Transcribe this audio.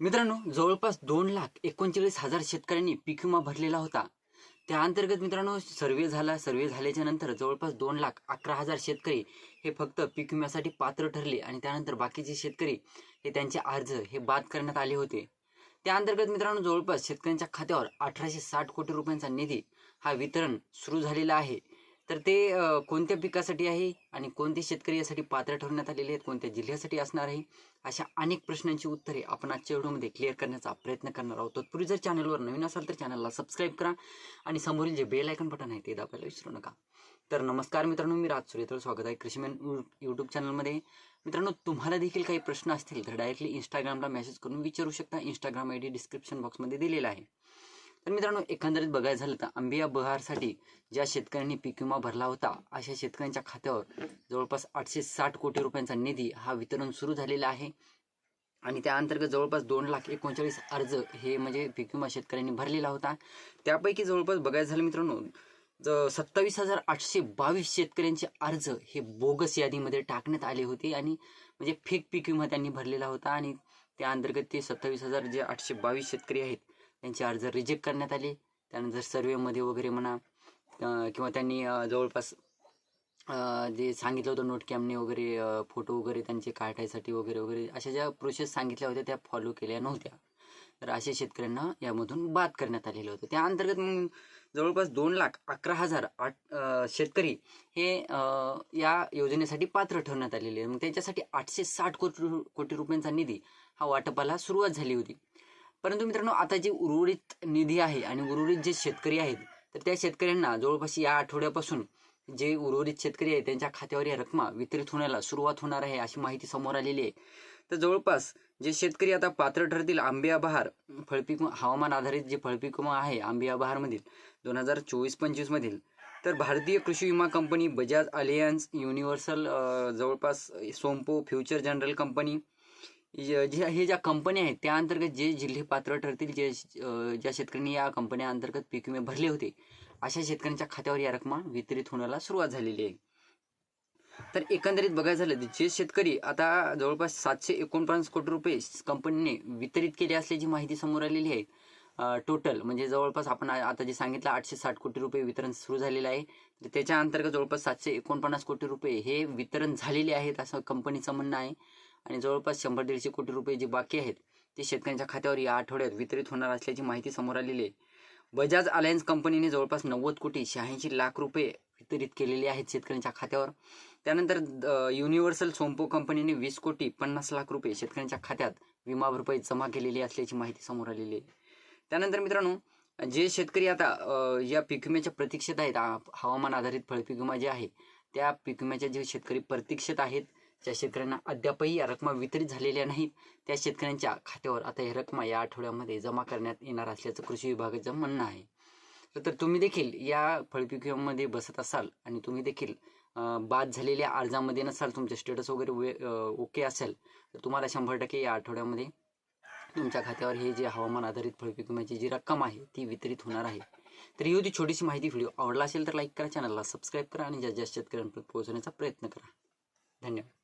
मित्रांनो जवळपास दोन लाख एकोणचाळीस हजार शेतकऱ्यांनी पीक विमा भरलेला होता. त्या अंतर्गत मित्रांनो सर्वे झाला सर्वे झाल्याच्यानंतर जवळपास दोन लाख अकरा हजार शेतकरी हे फक्त पीक विम्यासाठी पात्र ठरले आणि त्यानंतर बाकीचे शेतकरी हे त्यांचे अर्ज हे बाद करण्यात आले होते. त्या अंतर्गत मित्रांनो जवळपास शेतकऱ्यांच्या खात्यावर अठराशे साठ कोटी रुपयांचा निधी हा वितरण सुरू झालेला आहे. तर ते कोणत्या पिकासाठी आहे आणि कोणते शेतकरी यासाठी पात्र ठरवण्यात आलेले आहेत कोणत्या जिल्ह्यासाठी असणार आहे अशा अनेक प्रश्नांची उत्तरे आपण आजच्या व्हिडिओमध्ये क्लिअर करण्याचा प्रयत्न करणार आहोत. तत्पूर्वी जर चॅनलवर नवीन असाल तर चॅनलला सबस्क्राईब करा आणि समोरील जे बेल आयकन बटन आहे ते दाबायला विसरू नका. तर नमस्कार मित्रांनो मी राज सूर्य स्वागत आहे कृषीमॅन यूट्यूब चॅनलमध्ये मित्रांनो तुम्हाला देखील काही प्रश्न असतील तर डायरेक्टली इंस्टाग्रामला मेसेज करून विचारू शकता. इंस्टाग्राम आय डी डिस्क्रिप्शन बॉक्समध्ये दिलेला आहे. तर मित्रांनो एकंदरीत बघायचं झालं तर आंबिया बहारसाठी ज्या शेतकऱ्यांनी पीक विमा भरला होता अशा शेतकऱ्यांच्या खात्यावर जवळपास आठशे साठ कोटी रुपयांचा निधी हा वितरण सुरू झालेला आहे. आणि त्या अंतर्गत जवळपास दोन लाख एकोणचाळीस अर्ज हे म्हणजे पीक विमा शेतकऱ्यांनी भरलेला होता. त्यापैकी जवळपास बघायचं झालं मित्रांनो ज सत्तावीस हजार आठशे बावीस शेतकऱ्यांचे अर्ज हे बोगस यादीमध्ये टाकण्यात आले होते आणि म्हणजे फेक पीक विमा त्यांनी भरलेला होता. आणि त्या अंतर्गत ते सत्तावीस हजार जे आठशे बावीस शेतकरी आहेत त्यांचे अर्ज रिजेक्ट करण्यात आले त्यानंतर सर्वेमध्ये वगैरे म्हणा किंवा त्यांनी जवळपास जे सांगितलं होतं नोट कॅमने वगैरे फोटो वगैरे त्यांचे काढायसाठी वगैरे वगैरे अशा ज्या प्रोसेस सांगितल्या होत्या त्या फॉलो केल्या नव्हत्या. तर अशा शेतकऱ्यांना यामधून बाद करण्यात आलेलं होतं. त्या अंतर्गत मग जवळपास दोन लाख अकरा हजार आठ शेतकरी हे या योजनेसाठी पात्र ठरवण्यात आलेले. मग त्याच्यासाठी आठशे साठ कोटी कोटी रुपयांचा निधी हा वाटपाला सुरुवात झाली होती. परंतु मित्रांनो आता जे उर्वरित निधी आहे आणि उर्वरित जे शेतकरी आहेत तर त्या शेतकऱ्यांना जवळपास या आठवड्यापासून जे उर्वरित शेतकरी आहेत त्यांच्या खात्यावर या रकमा वितरित होण्याला सुरुवात होणार आहे अशी माहिती समोर आलेली आहे. तर जवळपास जे शेतकरी आता पात्र ठरतील आंबिया बहार फळपीक हवामान आधारित जे फळपीक आहे आंबिया बहारमधील दोन हजार चोवीस पंचवीसमधील तर भारतीय कृषी विमा कंपनी बजाज अलियन्स युनिव्हर्सल जवळपास सोम्पो फ्युचर जनरल कंपनी जे हे ज्या कंपन्या आहेत त्या अंतर्गत जे जिल्हे पात्र ठरतील जे ज्या शेतकऱ्यांनी या कंपन्या अंतर्गत पीक विमे भरले होते अशा शेतकऱ्यांच्या खात्यावर या रकमा वितरित होण्याला सुरुवात झालेली आहे. तर एकंदरीत बघायचं झालं तर जे शेतकरी आता जवळपास सातशे एकोणपन्नास कोटी रुपये कंपनीने वितरित केले असल्याची माहिती समोर आलेली आहे. टोटल म्हणजे जवळपास आपण आता जे सांगितलं आठशे साठ कोटी रुपये वितरण सुरू झालेलं आहे. तर त्याच्या अंतर्गत जवळपास सातशे एकोणपन्नास कोटी रुपये हे वितरण झालेले आहेत असं कंपनीचं म्हणणं आहे. आणि जवळपास शंभर दीडशे कोटी रुपये जे बाकी आहेत ते शेतकऱ्यांच्या खात्यावर या आठवड्यात वितरित होणार असल्याची माहिती समोर आलेली आहे. बजाज अलायन्स कंपनीने जवळपास नव्वद कोटी शहाऐंशी लाख रुपये वितरित केलेले आहेत शेतकऱ्यांच्या खात्यावर. त्यानंतर युनिव्हर्सल सोम्पो कंपनीने वीस कोटी पन्नास लाख रुपये शेतकऱ्यांच्या खात्यात विमा भरपाई जमा केलेली असल्याची माहिती समोर आलेली आहे. त्यानंतर मित्रांनो जे शेतकरी आता या पीक विम्याच्या प्रतीक्षेत आहेत हवामान आधारित फळपीक विमा जे आहे त्या पीक विम्याच्या जे शेतकरी प्रतीक्षेत आहेत ज्या शेतकऱ्यांना अद्यापही या रकमा वितरित झालेल्या नाहीत त्या शेतकऱ्यांच्या खात्यावर आता ही रकमा या आठवड्यामध्ये जमा करण्यात येणार असल्याचं कृषी विभागाचं म्हणणं आहे. तर तुम्ही देखील या फळपीक बसत असाल आणि तुम्ही देखील बाद झालेल्या अर्जामध्ये नसाल तुमचं स्टेटस वगैरे वे- ओके असेल तर तुम्हाला शंभर टक्के या आठवड्यामध्ये तुमच्या खात्यावर हे जे हवामान आधारित फळपीक विम्याची जी रक्कम आहे ती वितरित होणार आहे. तर ही होती छोटीशी माहिती व्हिडिओ. आवडला असेल तर लाईक करा चॅनलला सबस्क्राईब करा आणि ज्या जास्त शेतकऱ्यांपर्यंत पोहोचण्याचा प्रयत्न करा. धन्यवाद.